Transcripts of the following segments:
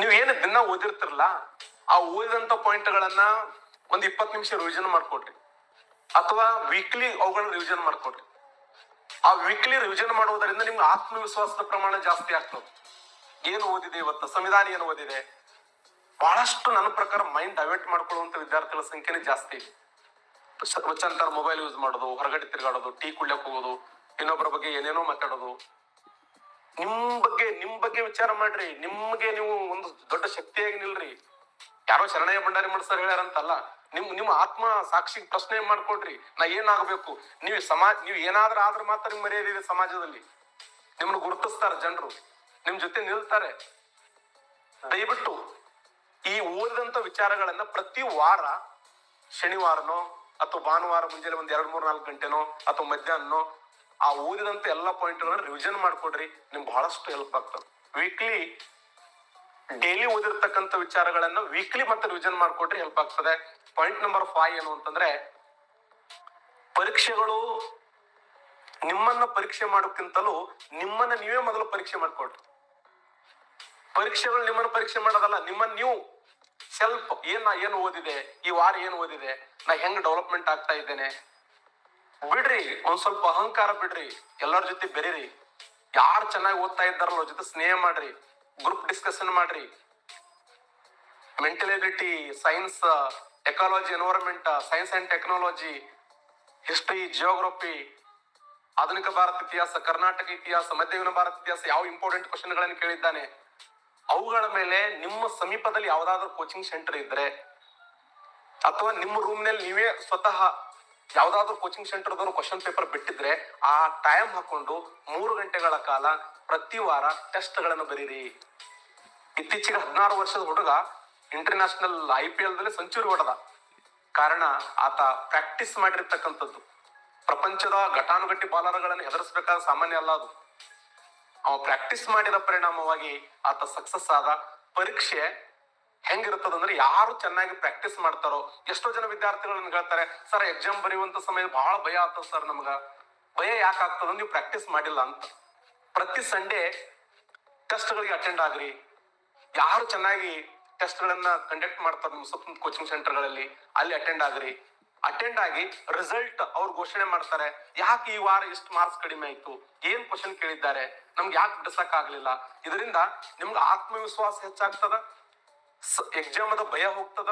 ನೀವು ಏನು ದಿನ ಓದಿರ್ತಿರಲ್ಲ ಆ ಓದಿದಂತ ಪಾಯಿಂಟ್ಗಳನ್ನ ಒಂದ್ ಇಪ್ಪತ್ತು ನಿಮಿಷ ರಿವಿಷನ್ ಮಾಡ್ಕೊಡ್ರಿ ಅಥವಾ ವೀಕ್ಲಿ ಅವುಗಳನ್ನ ರಿವಿಷನ್ ಮಾಡ್ಕೊಡ್ರಿ ಆ ವೀಕ್ಲಿ ರಿವಿಷನ್ ಮಾಡೋದರಿಂದ ನಿಮ್ಗೆ ಆತ್ಮವಿಶ್ವಾಸದ ಪ್ರಮಾಣ ಜಾಸ್ತಿ ಆಗ್ತದೆ. ಏನು ಓದಿದೆ ಇವತ್ತು? ಸಂವಿಧಾನ ಏನು ಓದಿದೆ? ಬಹಳಷ್ಟು ನನ್ನ ಪ್ರಕಾರ ಮೈಂಡ್ ಡೈವರ್ಟ್ ಮಾಡ್ಕೊಳ್ಳುವಂತ ವಿದ್ಯಾರ್ಥಿಗಳ ಸಂಖ್ಯೆನೇ ಜಾಸ್ತಿ ಇದೆ. ಮೊಬೈಲ್ ಯೂಸ್ ಮಾಡೋದು, ಹೊರಗಡೆ ತಿರುಗಾಡೋದು, ಟೀ ಕುಡ್ಲಕ್ ಹೋಗೋದು ಇನ್ನೊಬ್ಬರ ಬಗ್ಗೆ ಏನೇನೋ ಮಾತಾಡೋದು. ನಿಮ್ ಬಗ್ಗೆ ನಿಮ್ ಬಗ್ಗೆ ವಿಚಾರ ಮಾಡ್ರಿ. ನಿಮ್ಗೆ ನೀವು ಒಂದು ದೊಡ್ಡ ಶಕ್ತಿಯಾಗಿ ನಿಲ್ರಿ. ಯಾರೋ ಶರಣಯ್ಯ ಭಂಡಾರಿ ಮಾಡ್ಸರ್ ಸರ್ ಹೇಳ್ಯಾರಂತಲ್ಲ, ನಿಮ್, ನಿಮ್ಮ ಆತ್ಮ ಸಾಕ್ಷಿ ಪ್ರಶ್ನೆ ಮಾಡ್ಕೊಡ್ರಿ ನಾ ಏನಾಗಬೇಕು? ನೀವು ಸಮಾಜ, ನೀವು ಏನಾದ್ರೂ ಆದ್ರೂ ಮಾತ್ರ ನಿಮ್ ಮರ್ಯಾದೆ ಸಮಾಜದಲ್ಲಿ. ನಿಮ್ಮನ್ನು ಗುರುತಿಸ್ತಾರೆ ಜನರು. ನಿಮ್ ಜೊತೆ ನಿಲ್ತಾರೆ. ದಯವಿಟ್ಟು ಈ ಓದಿದಂತ ವಿಚಾರಗಳನ್ನ ಪ್ರತಿ ವಾರ, ಶನಿವಾರನೋ ಅಥವಾ ಭಾನುವಾರ ಮುಂಜಾನೆ ಒಂದ್ ಎರಡ್ ಮೂರ್ ನಾಲ್ಕು ಗಂಟೆನೋ ಅಥವಾ ಮಧ್ಯಾಹ್ನನೋ ಆ ಓದಿದಂತ ಎಲ್ಲ ಪಾಯಿಂಟ್ಗಳನ್ನ ರಿವಿಷನ್ ಮಾಡ್ಕೊಡ್ರಿ. ನಿಮ್ಗೆ ಬಹಳಷ್ಟು ಹೆಲ್ಪ್ ಆಗ್ತದೆ. ವೀಕ್ಲಿ ಡೈಲಿ ಓದಿರ್ತಕ್ಕಂಥ ವಿಚಾರಗಳನ್ನ ವೀಕ್ಲಿ ಮತ್ತೆ ರಿವಿಷನ್ ಮಾಡ್ಕೊಡ್ರಿ ಹೆಲ್ಪ್ ಆಗ್ತದೆ. ಪಾಯಿಂಟ್ ನಂಬರ್ ಫೈವ್ ಏನು ಅಂತಂದ್ರೆ, ಪರೀಕ್ಷೆಗಳು ನಿಮ್ಮನ್ನ ಪರೀಕ್ಷೆ ಮಾಡೋಕ್ಕಿಂತಲೂ ನಿಮ್ಮನ್ನ ನೀವೇ ಮೊದಲು ಪರೀಕ್ಷೆ ಮಾಡ್ಕೊಡ್ರಿ ಪರೀಕ್ಷೆಗಳು ನಿಮ್ಮನ್ನ ಪರೀಕ್ಷೆ ಮಾಡೋದಲ್ಲ ನಿಮ್ಮನ್ನ ನೀವು ಸೆಲ್ಫ್ ಏನ್ ನಾ ಏನು ಓದಿದೆ, ಈ ವಾರ ಏನು ಓದಿದೆ, ನಾ ಹೆಂಗ್ ಡೆವಲಪ್ಮೆಂಟ್ ಆಗ್ತಾ ಇದ್ದೇನೆ ಬಿಡ್ರಿ, ಒಂದ್ ಸ್ವಲ್ಪ ಅಹಂಕಾರ ಬಿಡ್ರಿ, ಎಲ್ಲರ ಜೊತೆ ಬೆರೀರಿ. ಯಾರು ಚೆನ್ನಾಗಿ ಓದ್ತಾ ಇದ್ದಾರಲ್ಲ ಜೊತೆ ಸ್ನೇಹ ಮಾಡ್ರಿ ಗ್ರೂಪ್ ಡಿಸ್ಕಷನ್ ಮಾಡ್ರಿ. Mental science ecology environment science and technology history geography ಆಧುನಿಕ ಭಾರತ ಇತಿಹಾಸ, ಕರ್ನಾಟಕ ಇತಿಹಾಸ ಮಧ್ಯಯುಗನ ಭಾರತ ಇತಿಹಾಸ ಯಾವ ಇಂಪಾರ್ಟೆಂಟ್ ಕ್ವಶನ್ಗಳನ್ನು ಕೇಳಿದ್ದಾನೆ. ಅವುಗಳ ಮೇಲೆ ನಿಮ್ಮ ಸಮೀಪದಲ್ಲಿ ಯಾವ್ದಾದ್ರು ಕೋಚಿಂಗ್ ಸೆಂಟರ್ ಇದ್ರೆ, ಅಥವಾ ನಿಮ್ಮ ರೂಮ್ನಲ್ಲಿ ನೀವೇ ಸ್ವತಃ ಯಾವ್ದಾದ್ರು ಕೋಚಿಂಗ್ ಸೆಂಟರ್ದವರು ಕ್ವಶನ್ ಪೇಪರ್ ಬಿಟ್ಟಿದ್ರೆ ಆ ಟೈಮ್ ಹಾಕೊಂಡು ಮೂರು ಗಂಟೆಗಳ ಕಾಲ ಪ್ರತಿ ವಾರ ಟೆಸ್ಟ್ಗಳನ್ನು ಬರೀರಿ. ಇತ್ತೀಚೆಗೆ ಹದಿನಾರು ವರ್ಷದ ಹುಡುಗ ಇಂಟರ್ನ್ಯಾಷನಲ್ ಐ ಪಿ ಎಲ್ ದಲ್ಲಿ ಸೆಂಚುರಿ ಹೊಡೆದ. ಕಾರಣ ಆತ ಪ್ರಾಕ್ಟೀಸ್ ಮಾಡಿರ್ತಕ್ಕಂಥದ್ದು. ಪ್ರಪಂಚದ ಘಟಾನುಘಟಿ ಬಾಲರ್ಗಳನ್ನು ಹೆದರಿಸಬೇಕಾದ ಸಾಮಾನ್ಯ ಅಲ್ಲ ಅದು. ಅವ ಪ್ರಾಕ್ಟೀಸ್ ಮಾಡಿದ ಪರಿಣಾಮವಾಗಿ ಆತ ಸಕ್ಸಸ್ ಆದ. ಪರೀಕ್ಷೆ ಹೆಂಗಿರ್ತದಂದ್ರೆ ಯಾರು ಚೆನ್ನಾಗಿ ಪ್ರಾಕ್ಟೀಸ್ ಮಾಡ್ತಾರೋ, ಎಷ್ಟೋ ಜನ ವಿದ್ಯಾರ್ಥಿಗಳನ್ನ ಹೇಳ್ತಾರೆ, ಸರ್ ಎಕ್ಸಾಮ್ ಬರೆಯುವಂತ ಸಮಯ ಬಹಳ ಭಯ ಆಗ್ತದ ಸರ್ ನಮ್ಗ. ಭಯ ಯಾಕೆ ಆಗ್ತದ? ನೀವು ಪ್ರಾಕ್ಟೀಸ್ ಮಾಡಿಲ್ಲ ಅಂತ. ಪ್ರತಿ ಸಂಡೇ ಟೆಸ್ಟ್ಗಳಿಗೆ ಅಟೆಂಡ್ ಆಗ್ರಿ. ಯಾರು ಚೆನ್ನಾಗಿ ಟೆಸ್ಟ್ ಗಳನ್ನ ಕಂಡಕ್ಟ್ ಮಾಡ್ತಾರೆ ನಿಮ್ಮ ಸುತ್ತ ಕೋಚಿಂಗ್ ಸೆಂಟರ್ಗಳಲ್ಲಿ ಅಲ್ಲಿ ಅಟೆಂಡ್ ಆಗ್ರಿ. ಅಟೆಂಡ್ ಆಗಿ ರಿಸಲ್ಟ್ ಅವ್ರು ಘೋಷಣೆ ಮಾಡ್ತಾರೆ, ಯಾಕೆ ಈ ವಾರ ಇಷ್ಟು ಮಾರ್ಕ್ಸ್ ಕಡಿಮೆ ಆಯ್ತು? ಏನ್ ಕ್ವಶನ್ ಕೇಳಿದ್ದಾರೆ? ನಮ್ಗೆ ಯಾಕೆ ಬಿಡಿಸಕ್ ಆಗ್ಲಿಲ್ಲ? ಇದರಿಂದ ನಿಮ್ಗೆ ಆತ್ಮವಿಶ್ವಾಸ ಹೆಚ್ಚಾಗ್ತದ ಎಕ್ಸಾಮದ ಭಯ ಹೋಗ್ತದ?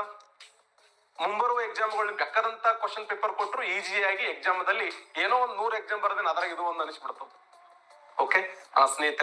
ಮುಂಬರುವ ಎಕ್ಸಾಮ್ಗಳು ಬೆಕ್ಕದಂತ ಕ್ವಶನ್ ಪೇಪರ್ ಕೊಟ್ಟರು ಈಸಿಯಾಗಿ ಎಕ್ಸಾಮದಲ್ಲಿ ಏನೋ ಒಂದ್ ನೂರ್ ಎಕ್ಸಾಮ್ ಬರೋದೇನು ಅದ್ರಾಗ ಇದು ಒಂದು ಅನಿಸ್ಬಿಡ್ತದೆ. ಓಕೆ ಆ ಸ್ನೇಹಿತರೆ.